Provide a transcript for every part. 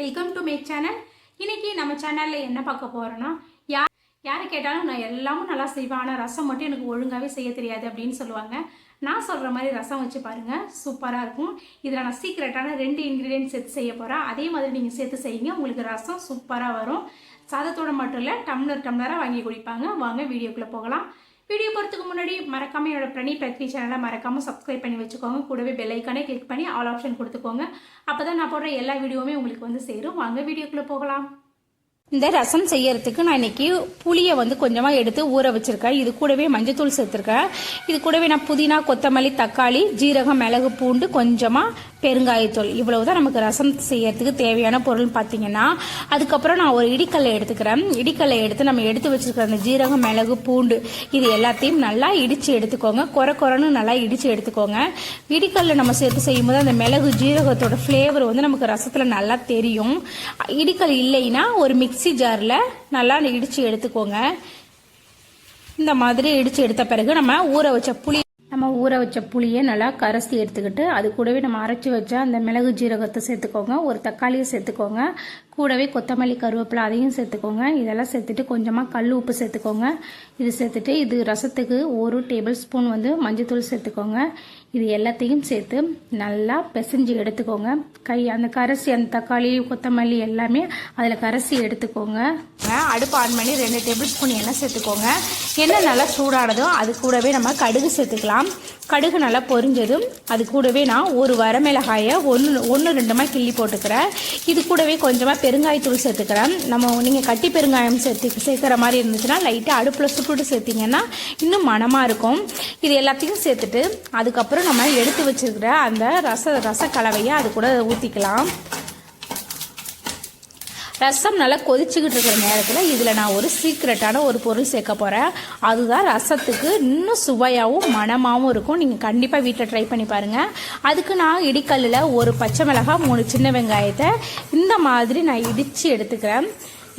Welcome to make channel இன்னைக்கு நம்ம சேனலில் என்ன பார்க்க போகிறோன்னா யார் யாரை கேட்டாலும் நான் எல்லாமும் நல்லா செய்வேன். ஆனால் ரசம் மட்டும் எனக்கு ஒழுங்காகவே செய்ய தெரியாது அப்படின்னு சொல்லுவாங்க. நான் சொல்கிற மாதிரி ரசம் வச்சு பாருங்கள் சூப்பராக இருக்கும். இதில் நான் சீக்ரெட்டான ரெண்டு இன்க்ரீடியன்ட் சேர்த்து செய்ய போகிறேன் அதே மாதிரி நீங்கள் சேர்த்து செய்யுங்க. உங்களுக்கு ரசம் சூப்பராக வரும். சாதத்தோட மட்டும் இல்லை டம்ளர் டம்ளராக வாங்கி குடிப்பாங்க. வாங்க வீடியோக்குள்ளே போகலாம். வீடியோ போகிறதுக்கு முன்னாடி மறக்காம என்னோட பிரணி பிரக்ரி சேனலை மறக்காம சப்ஸ்கிரைப் பண்ணி வச்சுக்கோங்க. கூடவே பெல் ஐக்கானே கிளிக் பண்ணி ஆல் ஆப்ஷன் கொடுத்துக்கோங்க. அப்போ தான் நான் போடுற எல்லா வீடியோவுமே உங்களுக்கு வந்து சேரும். வாங்க வீடியோக்குள்ளே போகலாம். இந்த ரசம் செய்யறதுக்கு நான் இன்னைக்கு புளியை வந்து கொஞ்சமாக எடுத்து ஊற வச்சுருக்கேன். இது கூடவே மஞ்சத்தூள் சேர்த்துருக்கேன். இது கூடவே நான் புதினா கொத்தமல்லி தக்காளி ஜீரகம் மிளகு பூண்டு கொஞ்சமாக பெருங்காயத்தூள். இவ்வளவு தான் நமக்கு ரசம் செய்யறதுக்கு தேவையான பொருள் பார்த்தீங்கன்னா அதுக்கப்புறம் நான் ஒரு இடிக்கல்லை எடுத்துக்கிறேன். இடிக்கல்லை எடுத்து நம்ம எடுத்து வச்சிருக்கிற அந்த ஜீரகம் மிளகு பூண்டு இது எல்லாத்தையும் நல்லா இடித்து எடுத்துக்கோங்க. குறை குறைன்னு நல்லா இடித்து எடுத்துக்கோங்க. இடிக்கல்ல நம்ம சேர்த்து செய்யும்போது அந்த மிளகு ஜீரகத்தோட ஃப்ளேவர் வந்து நமக்கு ரசத்தில் நல்லா தெரியும். இடிக்கல் இல்லைன்னா ஒரு மிக்ஸி ஜாரில் நல்லா இடித்து எடுத்துக்கோங்க. இந்த மாதிரி இடித்து எடுத்த பிறகு நம்ம ஊற வச்ச புளி நம்ம ஊற வச்ச புளியை நல்லா கரைச்சி எடுத்துக்கிட்டு அது கூடவே நம்ம அரைச்சி வச்ச அந்த மிளகு ஜீரகத்தை சேர்த்துக்கோங்க. ஒரு தக்காளியை சேர்த்துக்கோங்க. கூடவே கொத்தமல்லி கருவேப்பிலை அதையும் சேர்த்துக்கோங்க. இதெல்லாம் சேர்த்துட்டு கொஞ்சமாக கல் உப்பு சேர்த்துக்கோங்க. இது சேர்த்துட்டு இது ரசத்துக்கு ஒரு டேபிள் ஸ்பூன் வந்து மஞ்சத்தூள் சேர்த்துக்கோங்க. இது எல்லாத்தையும் சேர்த்து நல்லா பிசைஞ்சு எடுத்துக்கோங்க. கை அந்த கரைசி அந்த தக்காளி கொத்தமல்லி எல்லாமே அதில் கரைசி எடுத்துக்கோங்க. அடுப்பு ஆன் பண்ணி ரெண்டு டேபிள் ஸ்பூன் எண்ணெய் சேர்த்துக்கோங்க. எண்ணெய் நல்லா சூடானதும் அது கூடவே நம்ம கடுகு சேர்த்துக்கலாம். கடுகு நல்லா பொரிஞ்சதும் அது கூடவே நான் ஒரு வரமிளகாயை ஒன்று ஒன்று ரெண்டுமா கிள்ளி போட்டுக்கிறேன். இது கூடவே கொஞ்சமாக பெருங்காயத்தூள் சேர்த்துக்கிறேன். நம்ம நீங்கள் கட்டி பெருங்காயம் சேர்த்து சேர்க்குற மாதிரி இருந்துச்சுன்னா லைட்டாக அடுப்பில் சுட்டுட்டு சேர்த்திங்கன்னா இன்னும் மணமாக இருக்கும். இது எல்லாத்தையும் சேர்த்துட்டு அதுக்கப்புறம் நம்ம எடுத்து வச்சுருக்கிற அந்த ரச ரச கலவையை அது கூட ஊற்றிக்கலாம் ரசம் நல்லா கொதிச்சுக்கிட்டு இருக்கிற நேரத்தில் இதில் நான் ஒரு சீக்ரெட்டான ஒரு பொருள் சேர்க்க போகிறேன் அதுதான் ரசத்துக்கு இன்னும் சுவையாகவும் மணமாகவும் இருக்கும். நீங்கள் கண்டிப்பாக வீட்டில் ட்ரை பண்ணி பாருங்கள் அதுக்கு நான் இடிக்கல்லில் ஒரு பச்சை மிளகாய் மூணு சின்ன வெங்காயத்தை இந்த மாதிரி நான் இடித்து எடுத்துக்கிறேன்.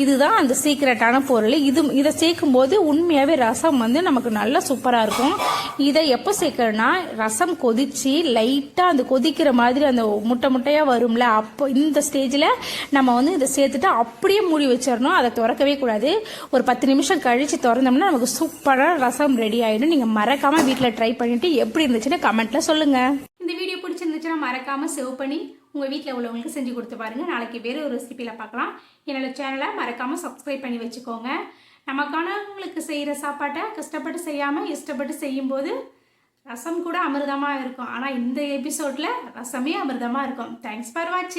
இதுதான் அந்த சீக்ரெட்டான பொருள். இது இதை சேர்க்கும்போது உண்மையாகவே ரசம் வந்து நமக்கு நல்லா சூப்பராக இருக்கும். இதை எப்போ சேர்க்கறேன்னா ரசம் கொதித்து லைட்டாக அந்த கொதிக்கிற மாதிரி அந்த முட்டை முட்டையாக வரும்ல அப்போ இந்த ஸ்டேஜில் நம்ம வந்து இதை சேர்த்துட்டு அப்படியே மூடி வச்சிடணும். அதை திறக்கவே கூடாது. ஒரு பத்து நிமிஷம் கழித்து திறந்தோம்னா நமக்கு சூப்பராக ரசம் ரெடி ஆகிடும் நீங்கள் மறக்காமல் வீட்டில் ட்ரை பண்ணிவிட்டு எப்படி இருந்துச்சுன்னு கமெண்ட்டில் சொல்லுங்கள் இந்த வீடியோ பிடிச்சிருந்துச்சுன்னா மறக்காமல் சேவ் பண்ணி உங்கள் வீட்டில் உள்ளவங்களுக்கு செஞ்சு கொடுத்து பாருங்கள் நாளைக்கு வேறு ஒரு ரெசிபியில் பார்க்கலாம் என்னோட சேனலை மறக்காமல் சப்ஸ்கிரைப் பண்ணி வச்சுக்கோங்க. நமக்கானவங்களுக்கு செய்கிற சாப்பாட்டை கஷ்டப்பட்டு செய்யாமல் இஷ்டப்பட்டு செய்யும்போது ரசம் கூட அமிர்தமாக இருக்கும். ஆனால் இந்த எபிசோடில் ரசமே அமிர்தமாக இருக்கும். தேங்க்ஸ் ஃபார் வாட்சிங்